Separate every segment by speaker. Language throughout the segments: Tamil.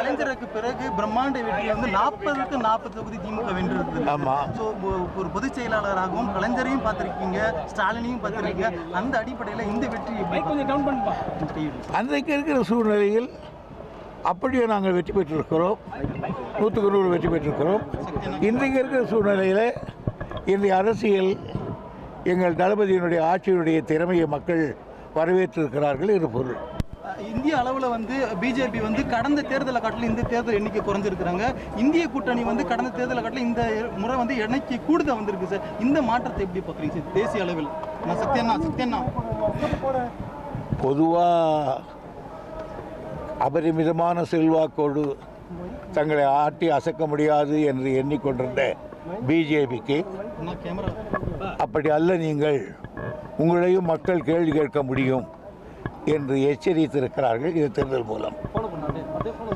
Speaker 1: கலைஞருக்கு பிறகு பிரம்மாண்ட வெற்றி வந்து நாற்பதுக்கு நாற்பது தொகுதி திமுக வென்றிருக்கு
Speaker 2: ஆமா.
Speaker 1: ஸோ ஒரு பொதுச் செயலாளராகவும் கலைஞரையும் பார்த்திருக்கீங்க ஸ்டாலினையும் பார்த்திருக்கீங்க. அந்த அடிப்படையில் இந்த வெற்றி கொஞ்சம் டவுன் பண்ணுப்பா.
Speaker 2: அன்றைக்கு இருக்கிற சூழ்நிலையில் அப்படியே நாங்கள் வெற்றி பெற்றிருக்கிறோம். நூற்றுக்கு நூறு வெற்றி பெற்றிருக்கிறோம். இன்றைக்கு இருக்கிற சூழ்நிலையில் இன்றைய அரசியல் எங்கள் தளபதியினுடைய ஆட்சியினுடைய திறமையை மக்கள் வரவேற்றிருக்கிறார்கள் என்று பொருள்.
Speaker 1: இந்திய அளவில் வந்து பிஜேபி வந்து கடந்த தேர்தலை காட்டிலும் இந்த தேர்தல் எண்ணிக்கை குறைஞ்சிருக்கிறாங்க. இந்திய கூட்டணி வந்து கடந்த தேர்தலை காட்டிலும் இந்த முறை வந்து எண்ணிக்கை கூடுதல் வந்திருக்கு சார். இந்த மாற்றத்தை எப்படி பார்க்குறீங்க சார்? தேசிய அளவில். நான் சத்யண்ணா சத்யண்ணா.
Speaker 2: பொதுவாக அபரிமிதமான செல்வாக்கோடு தங்களை ஆட்டி அசைக்க முடியாது என்று எண்ணிக்கொண்டிருந்த பிஜேபிக்கு அப்படி அல்ல நீங்கள். உங்களையும் மக்கள் கேள்வி கேட்க முடியும். என்று எச்சரித்திருக்கிறார்கள் இது தேர்தல் மூலம்.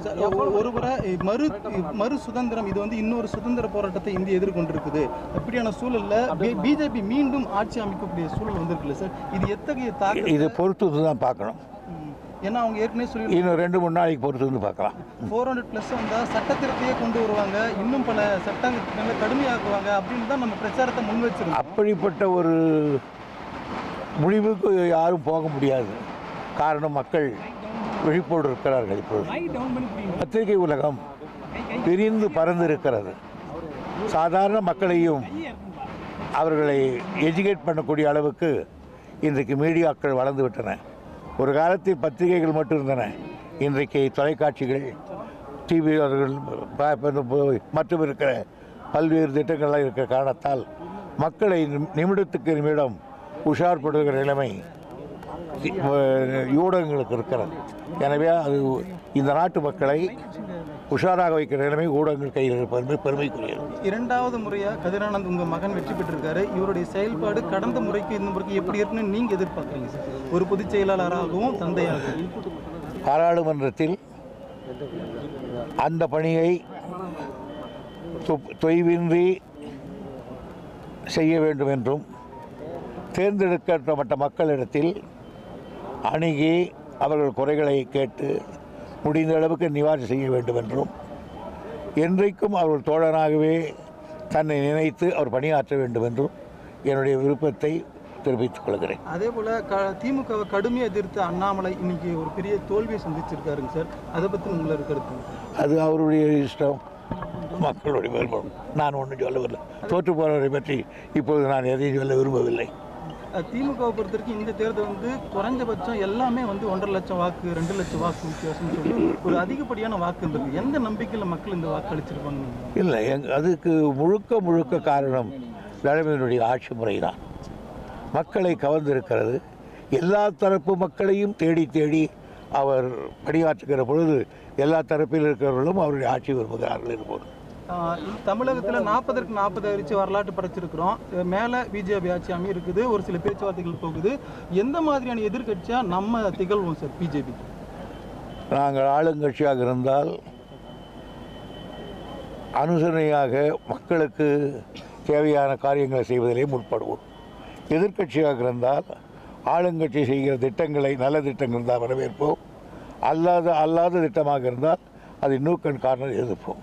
Speaker 1: சார், ஒ- ஒருமுறை மறு மறு சுதந்திரம் இது வந்து இன்னொரு சுதந்திர போராட்டத்தை இந்தியா எதிர்கொண்டிருக்குது. அப்படியான சூழல்ல பிஜேபி மீண்டும் ஆட்சி அமைக்கக்கூடிய சூழல் வந்திருக்குல்ல சார்? இது எத்தகைய தாக்கம்
Speaker 2: இது பொறுத்து தான் பார்க்கணும்.
Speaker 1: ஏன்னா அவங்க ஏற்கனவே சொல்லி
Speaker 2: இன்னும் ரெண்டு மூணு நாளைக்கு பொறுத்து வந்து பார்க்கலாம்.
Speaker 1: ஃபோர் ஹண்ட்ரட் ப்ளஸ் வந்தால் சட்டத்திருத்தையே கொண்டு வருவாங்க. இன்னும் பல சட்டங்களை கடுமையாக்குவாங்க அப்படின்னு தான் நம்ம பிரச்சாரத்தை முன் வச்சிருந்தோம்.
Speaker 2: அப்படிப்பட்ட ஒரு முடிவுக்கு யாரும் போக முடியாது. காரணம் மக்கள் விழிப்போடு இருக்கிறார்கள் இப்பொழுது. பத்திரிகை உலகம் பிரிந்து பறந்து இருக்கிறது சாதாரண மக்களையும் அவர்களை எஜுகேட் பண்ணக்கூடிய அளவுக்கு இன்றைக்கு மீடியாக்கள் வளர்ந்து விட்டன ஒரு காலத்தில் பத்திரிகைகள் மட்டும் இருந்தன. இன்றைக்கு தொலைக்காட்சிகள் டிவி அவர்கள் மற்றும் இருக்கிற பல்வேறு திட்டங்கள்லாம் இருக்கிற காரணத்தால் மக்களை நிமி- நிமிடத்துக்கு நிமிடம் உஷார்படுகிற நிலைமை ஊடகங்களுக்கு இருக்கிறது. எனவே அது இந்த நாட்டு மக்களை உஷாராக வைக்கிற நிலைமை ஊடகங்கள் கையில் இருப்பது பெருமைக்குரியது.
Speaker 1: இரண்டாவது முறையா கதிரானந்த் உங்க மகன் வெற்றி பெற்றிருக்காரு. இவருடைய செயல்பாடு கடந்த முறைக்கு இந்த முறைக்கு எப்படி இருக்குன்னு நீங்க எதிர்பார்க்குறீங்க சார்? ஒரு பொதுச் செயலாளராகவும் தந்தையாகவும்.
Speaker 2: பாராளுமன்றத்தில் அந்த பணியை தொய்வின்றி செய்ய வேண்டும் என்றும் தேர்ந்தெடுக்கப்பட்ட மக்களிடத்தில் அணுகி அவர்கள் குறைகளை கேட்டு முடிந்த அளவுக்கு நிவாரணம் செய்ய வேண்டும் என்றும் என்றைக்கும் அவர்கள் தோழனாகவே தன்னை நினைத்து அவர் பணியாற்ற வேண்டும் என்றும் என்னுடைய விருப்பத்தை தெரிவித்துக் கொள்கிறேன்.
Speaker 1: அதே போல க திமுகவை கடுமையாக எதிர்த்து அண்ணாமலை இன்னைக்கு ஒரு பெரிய தோல்வியை சந்திச்சிருக்காருங்க சார். அதை பற்றி உங்களை கருத்து
Speaker 2: அது அவருடைய இஷ்டம். மக்களுடைய விருப்பம் நான் ஒன்றும் சொல்லவில்லை தோற்று போனவரை பற்றி இப்பொழுது நான் எதையும் சொல்ல விரும்பவில்லை.
Speaker 1: திமுகவை பொறுத்த வரைக்கும் இந்த தேர்தல் வந்து குறைஞ்சபட்சம் எல்லாமே வந்து ஒன்றரை லட்சம் வாக்கு ரெண்டு லட்சம் வாக்கு வித்தியாசம்னு சொல்லி ஒரு அதிகப்படியான வாக்கு இருந்திருக்கு. எந்த நம்பிக்கையில் மக்கள் இந்த வாக்கு அளிச்சிருப்பாங்க
Speaker 2: இல்லை எங் அதுக்கு முழுக்க முழுக்க காரணம் நடைமுறையினுடைய ஆட்சி முறை தான் மக்களை கவர்ந்திருக்கிறது. எல்லா தரப்பு மக்களையும் தேடி தேடி அவர் பணியாற்றுகிற பொழுது எல்லா தரப்பில் இருக்கிறவர்களும் அவருடைய ஆட்சி விரும்புகிறார்கள் இருப்போது
Speaker 1: தமிழகத்தில் நாற்பதற்கு நாற்பது அரிச்சு வரலாற்று படைச்சிருக்கிறோம். மேலே பிஜேபி ஆட்சி இருக்குது ஒரு சில பேச்சுவார்த்தைகள் போகுது. எந்த மாதிரியான எதிர்க்கட்சியாக நம்ம திகழ்வோம் சார் பிஜேபி?
Speaker 2: நாங்கள் ஆளுங்கட்சியாக இருந்தால் அனுசரணையாக மக்களுக்கு தேவையான காரியங்களை செய்வதிலே முற்படுவோம். எதிர்க்கட்சியாக இருந்தால் ஆளுங்கட்சி செய்கிற திட்டங்களை நல்ல திட்டங்கள் இருந்தால் வரவேற்போம். அல்லாத அல்லாத திட்டமாக இருந்தால் அதை நூக்கன் காரணம் எதிர்ப்போம்.